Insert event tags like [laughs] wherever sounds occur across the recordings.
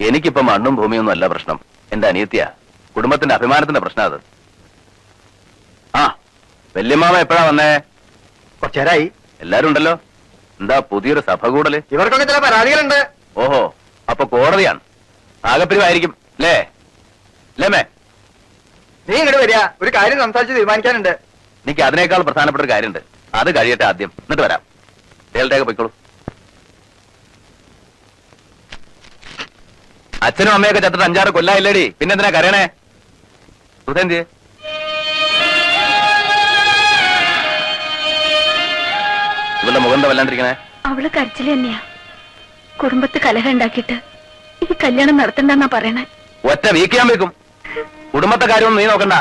എനിക്കിപ്പോ മണ്ണും ഭൂമിയൊന്നും അല്ല പ്രശ്നം. എന്റെ അനിയത്തിയ. കുടുംബത്തിന്റെ അഭിമാനത്തിന്റെ പ്രശ്നം അത്. ആ വല്യമാമ എപ്പോഴാ വന്നേ? കുറച്ചേരായി. എല്ലാരും ഉണ്ടല്ലോ. എന്താ പുതിയൊരു സഭ കൂടൽ? ഇവർക്കൊക്കെ ചില പരാതികളുണ്ട്. ഓഹോ അപ്പൊ കോടതിയാണ്. ആകപ്പിരിവായിരിക്കും. അല്ലേ അല്ലേ നീ ഇങ്ങോട്ട് വരിക. ഒരു കാര്യം സംസാരിച്ച് തീരുമാനിക്കാനുണ്ട്. എനിക്ക് അതിനേക്കാൾ പ്രധാനപ്പെട്ട ഒരു കാര്യമുണ്ട്. അത് കഴിയട്ടെ ആദ്യം. എന്നിട്ട് വരാം. ഡേൽട്ടേക്ക് പോയിക്കോളൂ. അച്ഛനും അമ്മയൊക്കെ ചത്തിട്ട് അഞ്ചാറ് കൊല്ലായില്ലേടി. പിന്നെ എന്തിനാ കരയണേ? സുധേന്തിയെ ഇവളുടെ മുഖം എന്താ വല്ലാണ്ടിരിക്കണേ? അവൾ കരച്ചിൽ തന്നെയാ. കുടുംബത്ത് കലഹ ഉണ്ടാക്കിയിട്ട് ഈ കല്യാണം നടത്തണ്ടെന്നാ പറയണേ. ഒറ്റ വീക്കിയാൻ വെക്കും കുടുംബത്തെ കാര്യമൊന്നും നീ നോക്കണ്ട.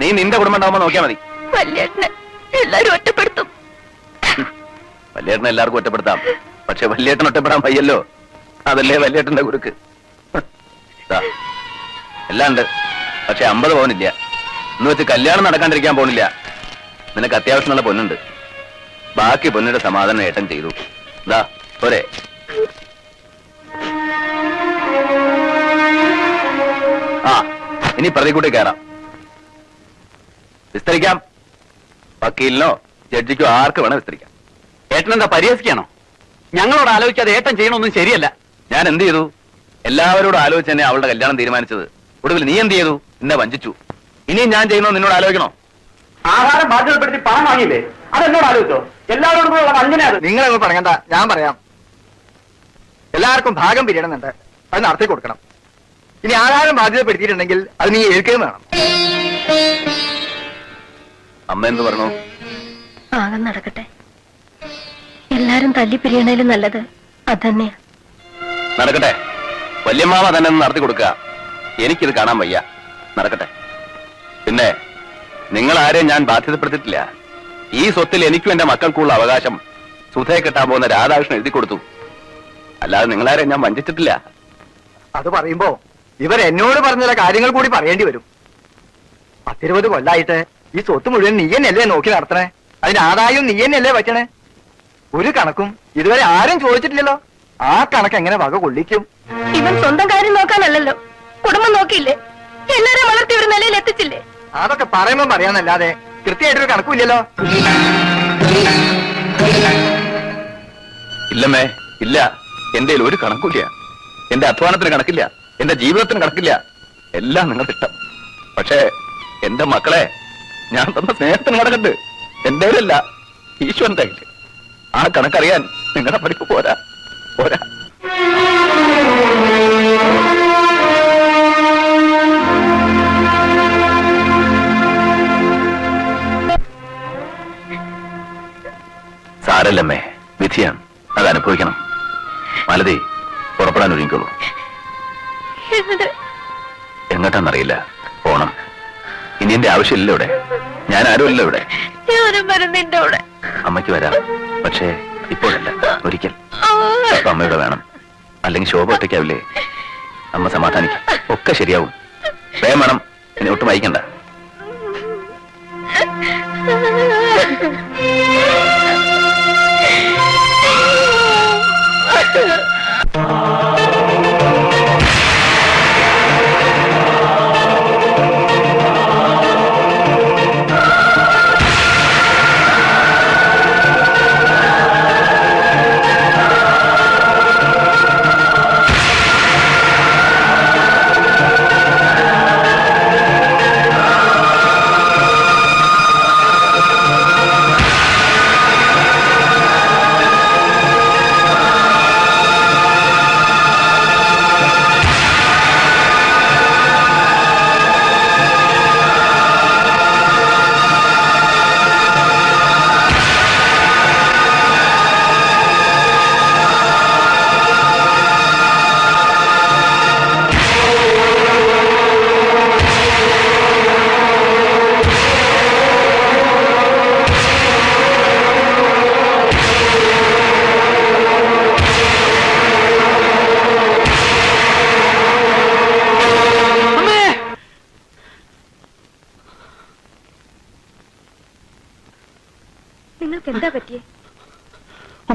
നീ നിന്റെ കുടുംബം ഉണ്ടാവുമ്പോ നോക്കിയാ മതി. വല്യേട്ടനെ എല്ലാരും ഒറ്റപ്പെടുത്തും. വല്യേട്ടനെ എല്ലാവർക്കും ഒറ്റപ്പെടുത്താം. പക്ഷെ വല്യേട്ടൻ ഒറ്റപ്പെടാൻ വയ്യല്ലോ. അതല്ലേ വല്യേട്ടന്റെ കുറുക്ക്. എല്ലാം ഉണ്ട്. പക്ഷെ അമ്പത് പവനില്ല. എന്ന് വെച്ച് കല്യാണം നടക്കാണ്ടിരിക്കാൻ പോണില്ല. നിനക്ക് അത്യാവശ്യമുള്ള പൊന്നുണ്ട്. ബാക്കി പൊന്നിന്റെ സമാധാനം ഏട്ടൻ ചെയ്തു. ദാ പോരെ. ആ ഇനി പ്രതി കൂട്ടി കയറാം വിസ്തരിക്കാം. വക്കീലിനോ ജഡ്ജിക്കോ ആർക്ക് വേണം വിസ്തരിക്കാം. ഏട്ടനെന്താ പരിഹസിക്കാണോ ഞങ്ങളോട് ആലോചിക്കാതെ ഏട്ടൻ ചെയ്യണമൊന്നും ശരിയല്ല. ഞാൻ എന്ത് ചെയ്തു? എല്ലാവരോടും ആലോചിച്ച് തന്നെ അവളുടെ കല്യാണം തീരുമാനിച്ചത്. ഒടുവിൽ നീ എന്ത് ചെയ്തു? എന്നെ വഞ്ചിച്ചു. ഇനിയും ഞാൻ ചെയ്യുന്നോ നിന്നോട് ആലോചിക്കണോ? ആഹാരം ബാധ്യതപ്പെടുത്തി പണം വാങ്ങിയില്ലേ? അതെന്നോട് ആലോചിച്ചോ? എല്ലാവരോടും കൂടെ ഉള്ള വഞ്ചന അത്. നിങ്ങളൊന്നും പറയണ്ട. ഞാൻ പറയാം. എല്ലാവർക്കും ഭാഗം പിരിയണമെന്നുണ്ട്. അത് നടത്തി കൊടുക്കണം. ഇനി ആഹാരം ബാധ്യതപ്പെടുത്തിയിട്ടുണ്ടെങ്കിൽ അത് നീ ഏൽക്കുകയും വേണം. അമ്മ എന്ത് പറഞ്ഞു? ആകെ നടക്കട്ടെ. എല്ലാരും തല്ലി പിരിയണേലും നല്ലത് അതന്നെയാ. നടക്കട്ടെ. വല്യമ്മാവ തന്നെ നടത്തി കൊടുക്കുക. എനിക്കിത് കാണാൻ വയ്യ. നടക്കട്ടെ. പിന്നെ നിങ്ങൾ ആരെയും ഞാൻ ബാധ്യതപ്പെടുത്തിട്ടില്ല ഈ സ്വത്തിൽ എനിക്കും എന്റെ മക്കൾക്കുള്ള അവകാശം സുധയെ കെട്ടാൻ പോകുന്ന രാധാകൃഷ്ണൻ എഴുതി കൊടുത്തു. അല്ലാതെ നിങ്ങളാരെയും ഞാൻ വഞ്ചിച്ചിട്ടില്ല. അത് പറയുമ്പോ ഇവർ എന്നോട് പറഞ്ഞ ചില കാര്യങ്ങൾ കൂടി പറയേണ്ടി വരും. പത്തിരുപത് കൊല്ലായിട്ട് ഈ സ്വത്ത് മുഴുവൻ നീ തന്നെയല്ലേ നോക്കി നടത്തണേ? അതിന് ആദായം നീ തന്നെയല്ലേ പറ്റണേ ഒരു കണക്കും ഇതുവരെ ആരും ചോദിച്ചിട്ടില്ലല്ലോ. ആ കണക്ക് എങ്ങനെ വക കൊള്ളിക്കും? ഇവൻ സ്വന്തം കാര്യം നോക്കാനല്ലല്ലോ. കുടുംബം നോക്കിയില്ലേ? എല്ലാരും വളർത്തി ഒരു നിലയിൽ എത്തിച്ചില്ലേ? അതൊക്കെ പറയുമ്പോ പറയാന്നല്ലാതെ കൃത്യമായിട്ടൊരു കണക്കുമില്ലല്ലോ. ഇല്ലമ്മേ ഇല്ല. എന്റെ ഒരു കണക്കില്ല എന്റെ അധ്വാനത്തിന് കണക്കില്ല. എന്റെ ജീവിതത്തിന് കണക്കില്ല. എല്ലാം നിങ്ങൾക്ക് ഇഷ്ടം പക്ഷേ എന്റെ മക്കളെ ഞാൻ തന്ന സ്നേഹത്തിന് കണക്കുണ്ട്. എന്റെ അല്ല ഈശ്വരന്റെ ആ കണക്കറിയാൻ നിങ്ങളുടെ പഠിപ്പ് പോരാ. പോരാ. സാരല്ലമ്മേ വിധിയാണ് അത് അനുഭവിക്കണം. മലതി പുറപ്പെടാൻ ഒരുങ്ങിക്കോളൂ. എങ്ങോട്ടാന്നറിയില്ല. പോണം. ഇനി എന്റെ ആവശ്യമില്ല ഇവിടെ. ഞാൻ ആരുമല്ല ഇവിടെ അമ്മയ്ക്ക് വരാം. പക്ഷേ ഇപ്പോഴല്ല. ഒരിക്കൽ. അമ്മയുടെ വേണം. അല്ലെങ്കിൽ ശോഭ ഒറ്റയ്ക്കാവില്ലേ? അമ്മ സമാധാനിക്കും. ഒക്കെ ശരിയാവും. വേഗം വേണം. എന്നെ ഒട്ടും വൈകണ്ട നിങ്ങൾക്ക് എന്താ പറ്റിയേ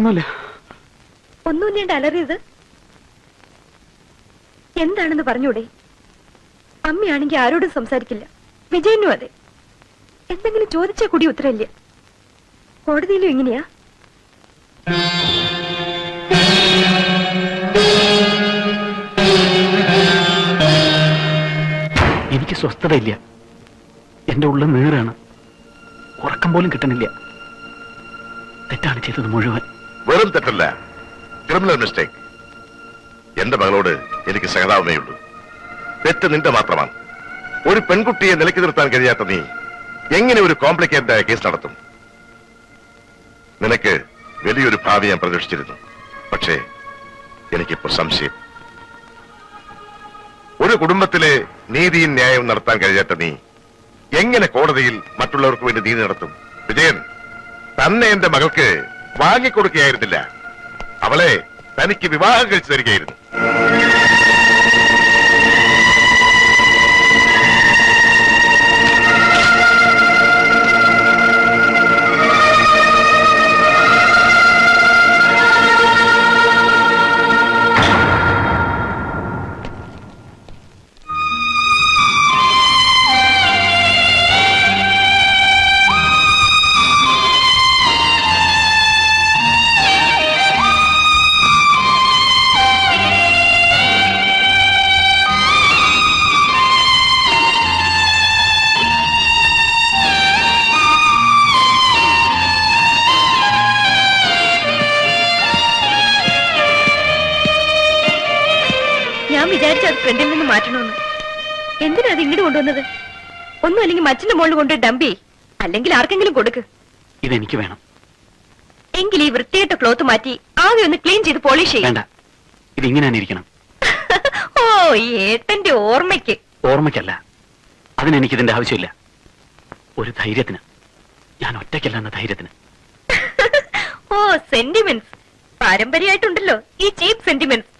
ഒന്നുമില്ല ഒന്നുമില്ലേണ്ട അലറിയത് എന്താണെന്ന് പറഞ്ഞൂടെ? അമ്മയാണെങ്കിൽ ആരോടും സംസാരിക്കില്ല. വിജയനും അതെ. എന്തെങ്കിലും ചോദിച്ചാൽ കൂടി ഉത്തരമില്ല കോടതിയിലും ഇങ്ങനെയാ? എനിക്ക് സ്വസ്ഥതയില്ല. എന്റെ ഉള്ളിൽ നീറാണ് ഉറക്കം പോലും കിട്ടണില്ല. തെറ്റാണ് ചെയ്തത് മുഴുവൻ. വെറും തെറ്റല്ല. ക്രിമിനൽ മിസ്റ്റേക്ക് എന്റെ മകളോട് എനിക്ക് സഹതാപമേ ഉള്ളൂ. തെറ്റ് നിന്റെ മാത്രമാണ്. ഒരു പെൺകുട്ടിയെ നിലയ്ക്ക് നിർത്താൻ കഴിയാത്ത നീ എങ്ങനെ ഒരു കോംപ്ലിക്കേറ്റഡ് ആയ കേസ് നടത്തും? നിനക്ക് വലിയൊരു ഭാവി ഞാൻ പ്രതീക്ഷിച്ചിരുന്നു. പക്ഷേ എനിക്കിപ്പോ സംശയം. ഒരു കുടുംബത്തിലെ നീതിയും ന്യായവും നടത്താൻ കഴിയാത്ത നീ എങ്ങനെ കോടതിയിൽ മറ്റുള്ളവർക്ക് വേണ്ടി നീതി നടത്തും? വിജയൻ തന്നെ എന്റെ മകൾക്ക് വാങ്ങിക്കൊടുക്കുകയായിരുന്നില്ല. അവളെ തനിക്ക് വിവാഹം കഴിച്ചു തരികയായിരുന്നു. വിചാരിച്ച അത് ഫ്രണ്ടിൽ നിന്ന് മാറ്റണമെന്ന് എന്തിനാ അത് ഇങ്ങോട്ട് കൊണ്ടുവന്നത്? ഒന്നും അല്ലെങ്കിൽ മച്ചിന്റെ മുകളിൽ കൊണ്ട് ഡംപി അല്ലെങ്കിൽ ആർക്കെങ്കിലും കൊടുക്ക്. ഇതെനിക്ക് വേണം. എങ്കിൽ ഈ വൃത്തിയായിട്ട് ക്ലോത്ത് മാറ്റി ആകെ ഒന്ന് ക്ലീൻ ചെയ്ത് പോളിഷ് ചെയ്യണം തന്നെ ഇരിക്കണം. [laughs] ഓ ഏട്ടന്റെ ഓർമ്മയ്ക്ക്. ഓർമ്മയ്ക്കല്ല. അതിനെനിക്ക് ഇതിന്റെ ആവശ്യമില്ല. ഒരു ധൈര്യത്തിന്. ഞാൻ ഒറ്റയ്ക്കല്ല എന്ന ധൈര്യത്തിന്. [laughs] ഓ സെന്റിമെന്റ്സ് പാരമ്പര്യമായിട്ടുണ്ടല്ലോ. ഈ ചീപ്പ് സെന്റിമെന്റ്സ്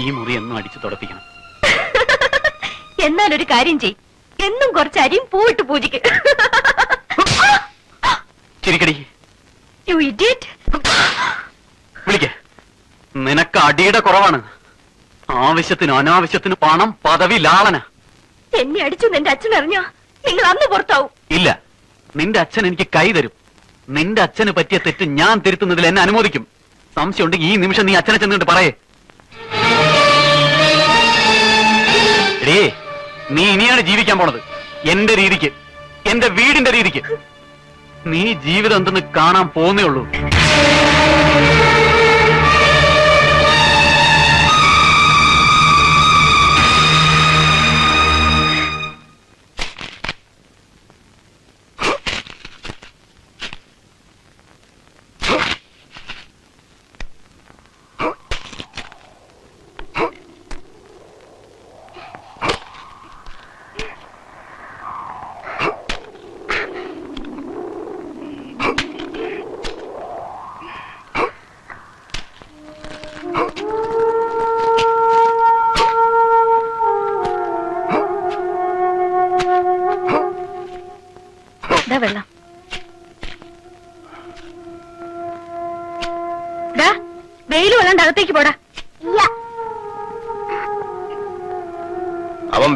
ഈ മുറി എന്നും അടിച്ചു തുടപ്പിക്കണം. എന്നാൽ ഒരു കാര്യം ചെയ്. എന്നും കുറച്ച് അരിയും പൂവിട്ട് പൂജിക്ക്. ചിരിക്കടി. യു ഇഡിയറ്റ് വിളിക്ക്. നിനക്ക് അടിയുടെ കുറവാണ്. ആവശ്യത്തിന് അനാവശ്യത്തിന് പണം പദവി ലാളന. എന്നെ അടിച്ചു നിന്റെ അച്ഛൻ അറിഞ്ഞോ? നിങ്ങൾ അന്ന് പുറത്താവും. ഇല്ല. നിന്റെ അച്ഛൻ എനിക്ക് കൈ തരും. നിന്റെ അച്ഛന് പറ്റിയ തെറ്റ് ഞാൻ തിരുത്തുന്നതിൽ എന്നെ അനുമോദിക്കും. സംശയമുണ്ടെങ്കിൽ ഈ നിമിഷം നീ അച്ഛനെ ചെന്നിട്ട് പറയേ. എടേ നീ ഇനിയാണ് ജീവിക്കാൻ പോണത്. എന്റെ രീതിക്ക് എന്റെ വീടിന്റെ രീതിക്ക്. നീ ജീവിതം എന്തെന്ന് കാണാൻ പോന്നേ ഉള്ളൂ.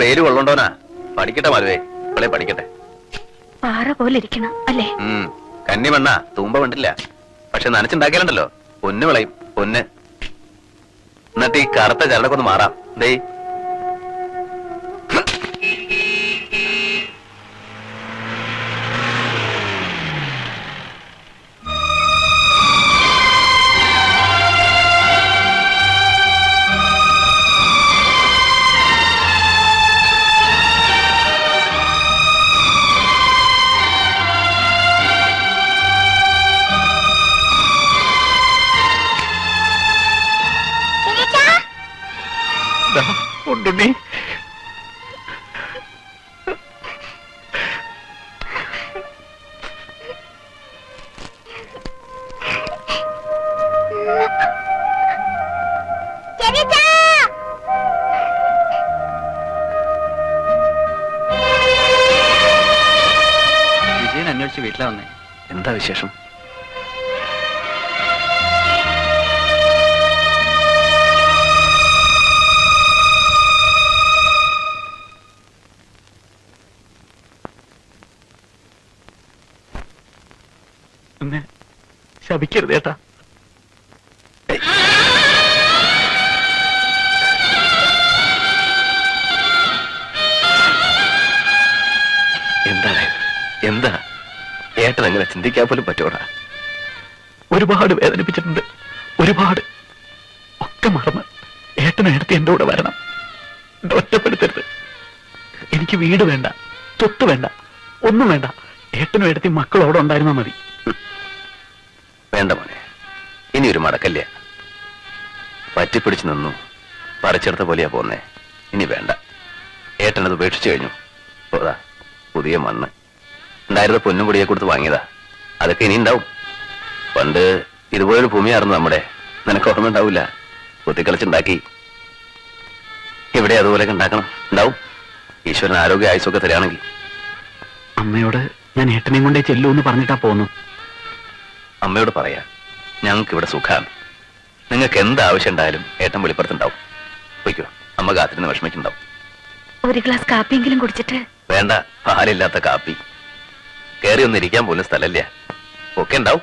വെയിൽ കൊള്ളണ്ടോനാ? പഠിക്കട്ടെ മരുവേ അവളെ പഠിക്കട്ടെ. പാറ പോലെ ഇരിക്കണം അല്ലേ? കന്നിമണ്ണ കന്നി മണ്ണ തൂമ്പ കണ്ടില്ല. പക്ഷെ നനച്ചുണ്ടാക്കിയാലുണ്ടല്ലോ. പൊന്ന് വിളയും പൊന്ന്. എന്നിട്ട് ഈ കറുത്ത ചരടൊക്കെ ഒന്ന് മാറാം. ദാ, അന്വേഷിച്ച് വീട്ടിലാ വന്നേ. എന്താ വിശേഷം? എന്നെ ശപിക്കരുത് ഏട്ടാ എന്താണ്? എന്താ? ഏട്ടൻ അങ്ങനെ ചിന്തിക്കാൻ പോലും പറ്റൂടാ. ഒരുപാട് വേദനിപ്പിച്ചിട്ടുണ്ട്. ഒരുപാട്. ഒക്കെ മറന്ന് ഏട്ടൻ എടുത്ത് എന്റെ കൂടെ വരണം. ഒറ്റപ്പെടുത്തരുത്. എനിക്ക് വീട് വേണ്ട സ്വത്ത് വേണ്ട ഒന്നും വേണ്ട. ഏട്ടനും എടുത്തി മക്കളോടെ ഉണ്ടായിരുന്നാ മതി. വേണ്ട മോനെ. ഇനി ഒരു മടക്കല്ല? പറ്റിപ്പിടിച്ചു നിന്നു. പറിച്ചെടുത്ത പോലെയാ പോന്നെ. ഇനി വേണ്ട. ഏട്ടനത് ഉപേക്ഷിച്ചു കഴിഞ്ഞു. പോതാ പുതിയ മണ്ണ്. ഉണ്ടായിരുന്ന പൊന്നും പൊടിയെ കൊടുത്ത് വാങ്ങിയതാ? അതൊക്കെ ഇനി ഉണ്ടാവും പണ്ട് ഇതുപോലൊരു ഭൂമിയായിരുന്നു നമ്മുടെ. നിനക്ക് ഓർമ്മ ഉണ്ടാവില്ല? കുത്തിക്കളിച്ചുണ്ടാക്കി ഇവിടെ അതുപോലെയൊക്കെ ഉണ്ടാക്കണം. ഉണ്ടാവും. ഈശ്വരൻ ആരോഗ്യ ആയുസൊക്കെ തരികയാണെങ്കിൽ. അമ്മയോട് ഞാൻ ഏട്ടനെയും കൊണ്ടേ ചെല്ലൂ എന്ന് പറഞ്ഞിട്ടാ പോന്നു. അമ്മയോട് പറയാ ഞങ്ങൾക്ക് ഇവിടെ സുഖാണ്. നിങ്ങൾക്ക് എന്ത് ആവശ്യം ഉണ്ടായാലും ഏട്ടൻ വെളിപ്പുറത്തുണ്ടാവും പോയിക്കോ അമ്മ കാത്തിരുന്ന് വിഷമിക്കുണ്ടാവും ഒരു ഗ്ലാസ് കാപ്പിയെങ്കിലും കുടിച്ചിട്ട്. വേണ്ട പാലില്ലാത്ത കാപ്പി. കയറി ഒന്ന് ഇരിക്കാൻ പോലും സ്ഥലമില്ല. ഒക്കെ ഉണ്ടാവും.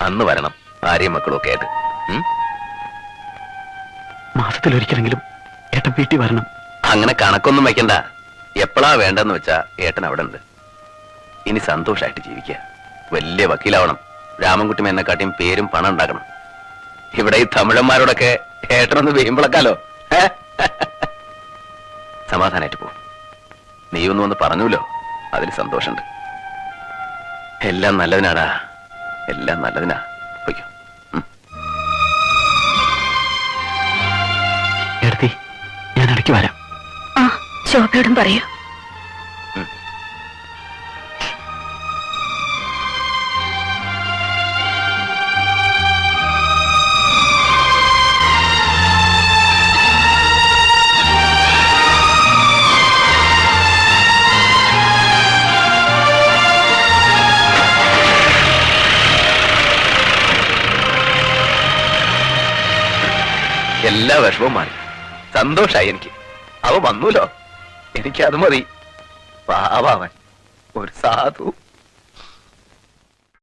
അന്ന് വരണം. ഭാര്യയും മക്കളും ഒക്കെ ആയിട്ട്. മാസത്തിൽ മാസത്തിലൊരിക്കലെങ്കിലും ഏട്ടൻ വീട്ടിൽ വരണം. അങ്ങനെ കണക്കൊന്നും വെക്കണ്ട എപ്പോഴാ വേണ്ടെന്ന് വെച്ചാ ഏട്ടൻ അവിടെ ഉണ്ട്. ഇനി സന്തോഷമായിട്ട് ജീവിക്കുക. വലിയ വക്കീലാവണം. രാമൻകുട്ടി എന്നെക്കാട്ടിയും പേരും പണം ഉണ്ടാക്കണം. ഇവിടെ ഈ തമിഴന്മാരോടൊക്കെ ഏട്ടനൊന്ന് വീമ്പിളക്കാലോ? ഏ? സമാധാനായിട്ട് പോ. നീ ഒന്ന് വന്ന് പറഞ്ഞൂലോ? അതിൽ സന്തോഷമുണ്ട്. എല്ലാം നല്ലതിനാടാ. എല്ലാം നല്ലതിനാ. പൊയ്ക്കോ. ഞാൻ ഇടയ്ക്ക് വരാം. ആ ശോഭയോടും പറയൂ. എല്ലാ വിഷമവും മാറി. സന്തോഷായി എനിക്ക്. അവ വന്നൂലോ? എനിക്ക് അത് മതി പാവാവൻ ഒരു സാധു.